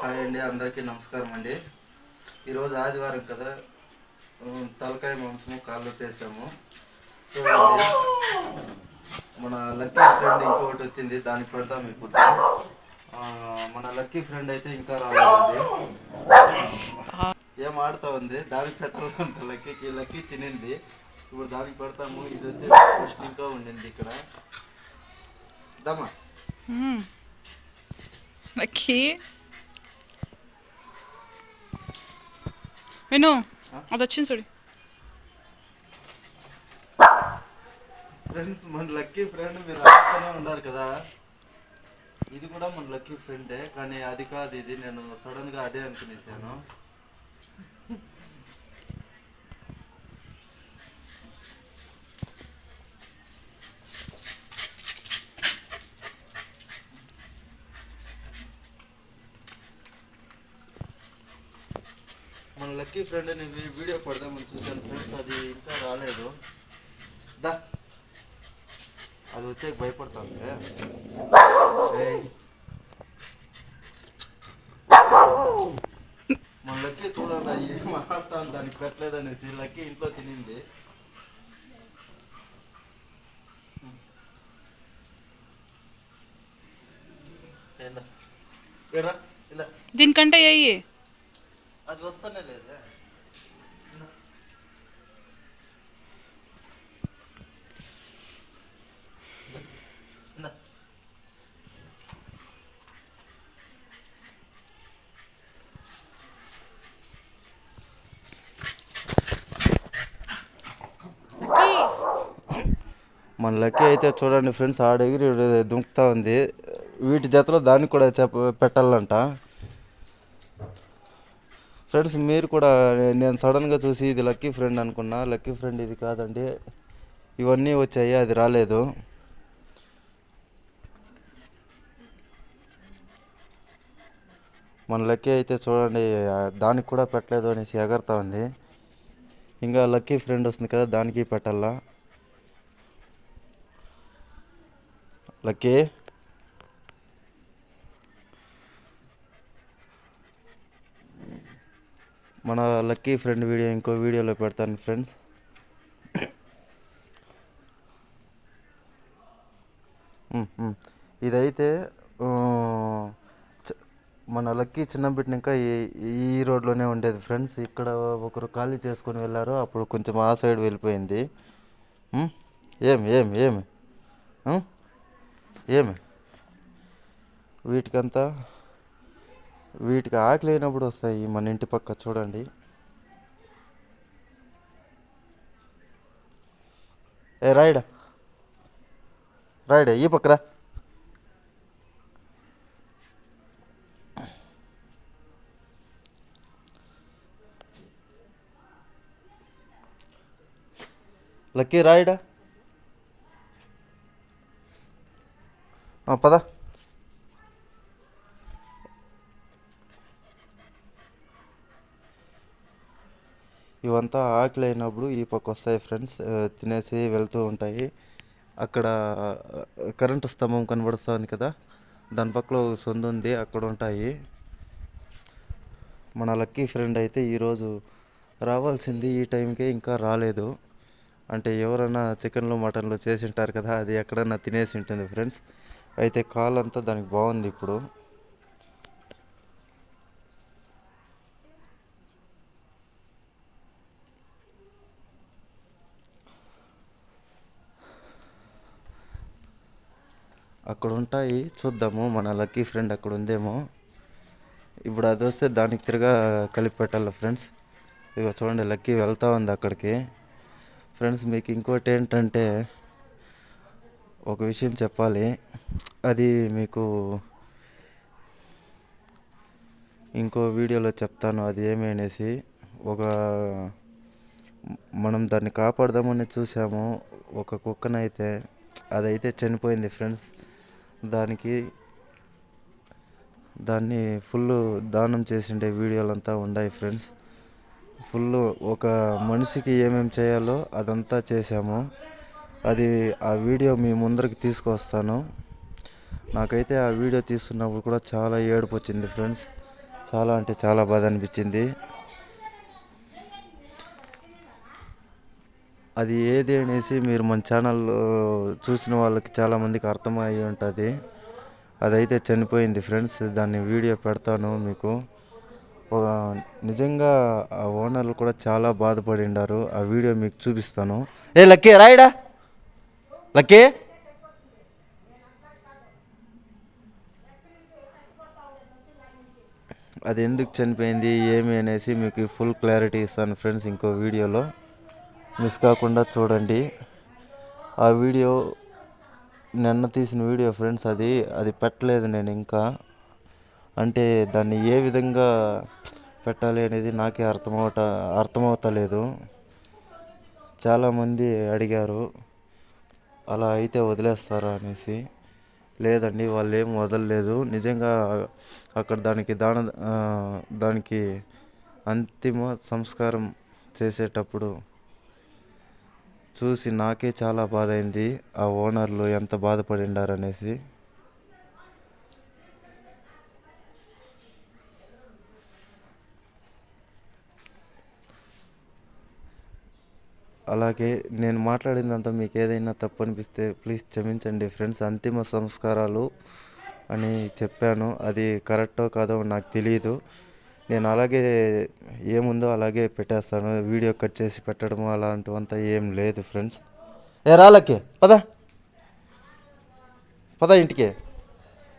Hi అండి అందరికీ నమస్కారం అండి. ఈరోజు ఆదివారం కదా తలకాయ మాంసము కాళ్ళు చేసాము. చూడండి. మన లక్కీ ఫ్రెండ్ ఇంకొకటి వచ్చింది దానికి పెడతాం ఇప్పుడు. మన లక్కీ ఫ్రెండ్ అయితే ఇంకా రాలేదు. ఏం ఆడుతా ఉంది? దానికి పెట్టాలంట లక్కీకి. లక్కీ తినింది. ఇప్పుడు దానికి పెడతాము. ఇది వచ్చేసి ఫస్ట్ ఇంకా ఉండింది ఇక్కడ. దమ్మా. లక్కీ? విను అది వచ్చింది చూడు ఫ్రెండ్స్ మన లక్కీ ఫ్రెండ్ మీరు అనుకునే ఉన్నారు కదా ఇది కూడా మన లక్కీ ఫ్రెండే కానీ అది కాదు ఇది నేను సడన్గా అదే అనుకునేసాను లక్కీ ఫ్రెండ్ వీ- వీడియో పడదామని చూశాను ఫ్రెండ్స్ అది ఇంకా రాలేదు. దా. అది వచ్చే భయపడుతుంది. ఏయ్. మన లక్కీ చూడండి ఏం మాట్లాడుతాను దానికి పెట్టలేదనేసి లక్కీ ఇంట్లో తినింది. దీనికంటే అయ్యి అది వస్తానే లేదే. మన లక్కీ అయితే చూడండి ఫ్రెండ్స్ ఆడ ఎగిరి దుంకుతా ఉంది వీటి జతలో దానికి కూడా చెప్ప పెట్టాలంట. ఫ్రెండ్స్ మీరు కూడా నేను సడన్గా చూసి ఇది లక్కీ ఫ్రెండ్ అనుకున్నా. లక్కీ ఫ్రెండ్ ఇది కాదండి. ఇవన్నీ వచ్చాయి అది రాలేదు. మన లక్కీ అయితే చూడండి దానికి కూడా పెట్టలేదు అనేసి ఎగరుతా ఉంది ఇంకా లక్కీ ఫ్రెండ్ వస్తుంది కదా దానికి పెట్టాలా? లక్కీ మన లక్కీ ఫ్రెండ్ వీడియో ఇంకో వీడియోలో పెడతాను ఫ్రెండ్స్. ఇదైతే మన లక్కీ చిన్న ఇంకా ఈ ఈ రోడ్లోనే ఉండేది ఫ్రెండ్స్. ఇక్కడ ఒకరు ఖాళీ చేసుకొని వెళ్ళారు అప్పుడు కొంచెం ఆ సైడ్ వెళ్ళిపోయింది. ఏం ఏమి ఏమి ఏమి? వీటికంతా వీటికి ఆకలి అయినప్పుడు వస్తాయి మన ఇంటి పక్క చూడండి. ఏ రాయడా? రాయడా ఈ పక్కరా. లక్కీ రాయడా? పద. ఇవంతా ఆకలి అయినప్పుడు ఈ పక్క వస్తాయి ఫ్రెండ్స్ తినేసి వెళ్తూ ఉంటాయి. అక్కడ కరెంటు స్తంభం కనబడుతుంది కదా. దాని పక్కలో సొంత ఉంది అక్కడ ఉంటాయి. మన లక్కీ ఫ్రెండ్ అయితే ఈరోజు రావాల్సింది ఈ టైంకే ఇంకా రాలేదు. అంటే ఎవరైనా చికెన్లు మటన్లు చేసి ఉంటారు కదా అది ఎక్కడన్నా తినేసి ఉంటుంది ఫ్రెండ్స్. అయితే కాల్ అంతా దానికి బాగుంది ఇప్పుడు. అక్కడ ఉంటాయి చూద్దాము. మన లక్కీ ఫ్రెండ్ అక్కడ ఉందేమో ఇప్పుడు అది వస్తే దానికి తిరగా కలిపి పెట్టాలి ఫ్రెండ్స్. ఇక చూడండి లక్కీ వెళ్తా ఉంది అక్కడికి. ఫ్రెండ్స్ మీకు ఇంకోటి ఏంటంటే ఒక విషయం చెప్పాలి. అది మీకు ఇంకో వీడియోలో చెప్తాను అది ఏమి అనేసి. ఒక మనం దాన్ని కాపాడదామని చూసాము. ఒక కుక్కనైతే అదైతే చనిపోయింది ఫ్రెండ్స్. దానికి దాన్ని ఫుల్ దానం చేసిండే వీడియోలంతా ఉన్నాయి ఫ్రెండ్స్. ఫుల్ ఒక మనిషికి ఏమేమి చేయాలో అదంతా చేశాము అది ఆ వీడియో మీ ముందరికి తీసుకొస్తాను నాకైతే ఆ వీడియో తీస్తున్నప్పుడు కూడా చాలా ఏడుపు వచ్చింది ఫ్రెండ్స్. చాలా అంటే చాలా బాధ అనిపించింది. అది ఏది అనేసి మీరు మన ఛానల్ చూసిన వాళ్ళకి చాలామందికి అర్థమయ్యి ఉంటుంది. అదైతే చనిపోయింది ఫ్రెండ్స్. దాన్ని వీడియో పెడతాను మీకు. ఒక నిజంగా ఆ ఓనర్లు కూడా చాలా బాధపడి ఉండారు. ఆ వీడియో మీకు చూపిస్తాను. ఏ లక్కీ రాయడా? లక్కీ? అది ఎందుకు చనిపోయింది ఏమి అనేసి మీకు ఫుల్ క్లారిటీ ఇస్తాను ఫ్రెండ్స్ ఇంకో వీడియోలో. మిస్ కాకుండా చూడండి. ఆ వీడియో నిన్న తీసిన వీడియో ఫ్రెండ్స్ అది అది పెట్టలేదు నేను ఇంకా. అంటే దాన్ని ఏ విధంగా పెట్టాలి అనేది నాకే అర్థమవట అర్థమవుతలేదు చాలామంది అడిగారు. అలా అయితే వదిలేస్తారా అనేసి. లేదండి వాళ్ళు ఏం వదలలేదు. నిజంగా అక్కడ దానికి దాన దానికి అంతిమ సంస్కారం చేసేటప్పుడు చూసి నాకే చాలా బాధ అయింది ఆ ఓనర్లు ఎంత బాధపడి అలాగే నేను మాట్లాడిందంతా మీకు ఏదైనా తప్పు అనిపిస్తే ప్లీజ్ క్షమించండి ఫ్రెండ్స్. అంతిమ సంస్కారాలు అని చెప్పాను. అది కరెక్టో కాదో నాకు తెలియదు నేను అలాగే ఏముందో అలాగే పెట్టేస్తాను. వీడియో కట్ చేసి పెట్టడం అలాంటివంతా ఏం లేదు ఫ్రెండ్స్. ఏ రాలకే పద. పద ఇంటికి.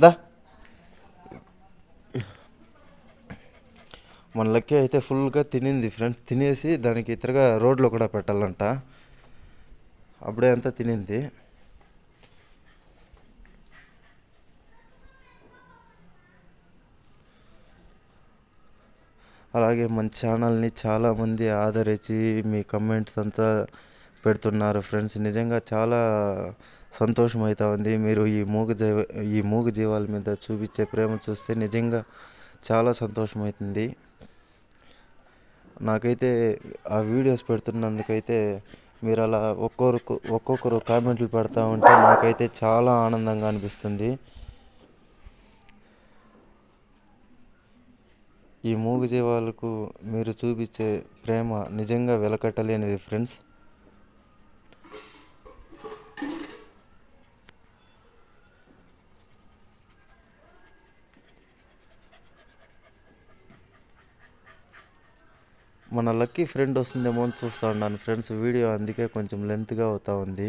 దా. మన లక్కీ అయితే ఫుల్గా తినింది ఫ్రెండ్స్. తినేసి దానికి ఇతరగా రోడ్లో కూడా పెట్టాలంట. అప్పుడే అంతా తినింది. అలాగే మన ఛానల్ని చాలామంది ఆదరించి మీ కమెంట్స్ అంతా పెడుతున్నారు ఫ్రెండ్స్. నిజంగా చాలా సంతోషం అవుతా ఉంది మీరు ఈ మూగ జీవ ఈ మూగ జీవాల మీద చూపించే ప్రేమ చూస్తే నిజంగా చాలా సంతోషం అవుతుంది నాకైతే ఆ వీడియోస్ పెడుతున్నందుకైతే మీరు అలా ఒక్కొక్కరు ఒక్కొక్కరు కామెంట్లు పెడతా ఉంటే నాకైతే చాలా ఆనందంగా అనిపిస్తుంది. ఈ మూగజీవాలకు మీరు చూపించే ప్రేమ నిజంగా వెలకట్టలేనిది ఫ్రెండ్స్. లక్కీ ఫ్రెండ్ వస్తుందేమో అని చూస్తా ఉన్నాను ఫ్రెండ్స్ వీడియో అందుకే కొంచెం లెంత్గా అవుతా ఉంది.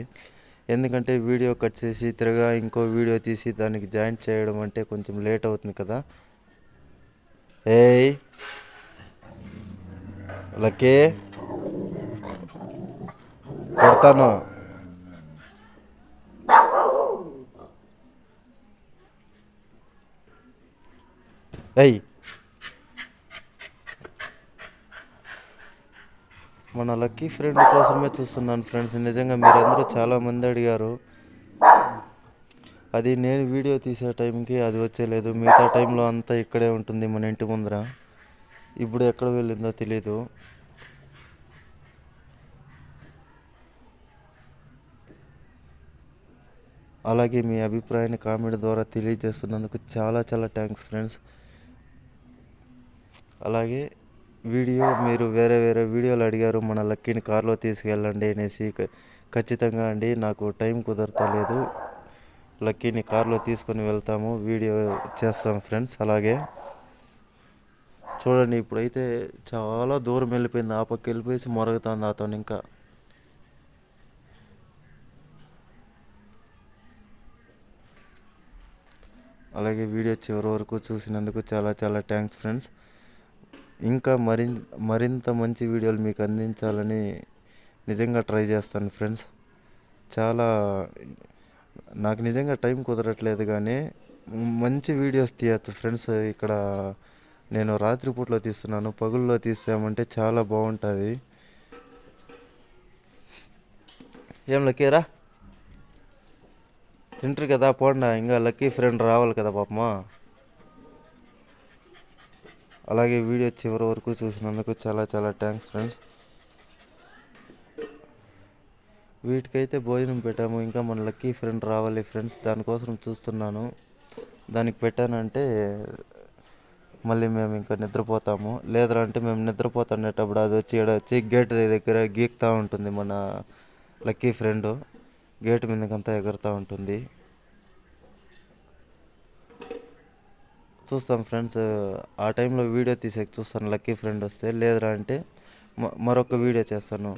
ఎందుకంటే వీడియో కట్ చేసి తిరగా ఇంకో వీడియో తీసి దానికి జాయింట్ చేయడం అంటే కొంచెం లేట్ అవుతుంది కదా. ఏయ్! లక్కీ! కొడతాను. ఏయ్! మన లక్కీ ఫ్రెండ్ కోసమే చూస్తున్నాను ఫ్రెండ్స్. నిజంగా మీరందరూ చాలామంది అడిగారు. అది నేను వీడియో తీసే టైంకి అది వచ్చేలేదు. మిగతా టైంలో అంతా ఇక్కడే ఉంటుంది మన ఇంటి ముందర. ఇప్పుడు ఎక్కడ వెళ్ళిందో తెలీదు. అలాగే మీ అభిప్రాయాన్ని కామెంట్ ద్వారా తెలియజేస్తున్నందుకు చాలా చాలా థ్యాంక్స్ ఫ్రెండ్స్. అలాగే వీడియో మీరు వేరే వేరే వీడియోలు అడిగారు మన లక్కీని కార్లో తీసుకెళ్ళండి అనేసి ఖచ్చితంగా అండి నాకు టైం కుదరతలేదు. లక్కీని కార్లో తీసుకొని వెళ్తాము వీడియో చేస్తాం ఫ్రెండ్స్ అలాగే. చూడండి ఇప్పుడైతే చాలా దూరం వెళ్ళిపోయింది ఆ పక్క వెళ్ళిపోయేసి మొరగుతుంది అతను ఇంకా. అలాగే వీడియో చివరి వరకు చూసినందుకు చాలా చాలా థ్యాంక్స్ ఫ్రెండ్స్. ఇంకా మరి మరింత మంచి వీడియోలు మీకు అందించాలని నిజంగా ట్రై చేస్తాను ఫ్రెండ్స్. చాలా నాకు నిజంగా టైం కుదరట్లేదు కానీ మంచి వీడియోస్ తీయచ్చు ఫ్రెండ్స్. ఇక్కడ నేను రాత్రిపూట్లో తీస్తున్నాను పగుల్లో తీసామంటే చాలా బాగుంటుంది. ఏం లక్కీరా తింటారు కదా పోండా ఇంకా లక్కీ ఫ్రెండ్ రావాలి కదా పాపమా? అలాగే వీడియో చివరి వరకు చూసినందుకు చాలా చాలా థ్యాంక్స్ ఫ్రెండ్స్ వీటికైతే భోజనం పెట్టాము ఇంకా మన లక్కీ ఫ్రెండ్ రావాలి ఫ్రెండ్స్ దానికోసం చూస్తున్నాను. దానికి పెట్టానంటే మళ్ళీ మేము ఇంకా నిద్రపోతాము. లేదా అంటే మేము నిద్రపోతుండేటప్పుడు అది వచ్చి ఈడ వచ్చి గేట్ దగ్గర గీక్తూ ఉంటుంది మన లక్కీ ఫ్రెండ్ గేట్ మీదకంతా ఎగురుతూ ఉంటుంది. చూస్తాం ఫ్రెండ్స్. ఆ టైంలో వీడియో తీసేకి చూస్తాను. లక్కీ ఫ్రెండ్ వస్తే లేదురా అంటే మ- మరొక వీడియో చేస్తాను.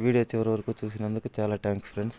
వీడియో చివరి వరకు చూసినందుకు చాలా థ్యాంక్స్ ఫ్రెండ్స్.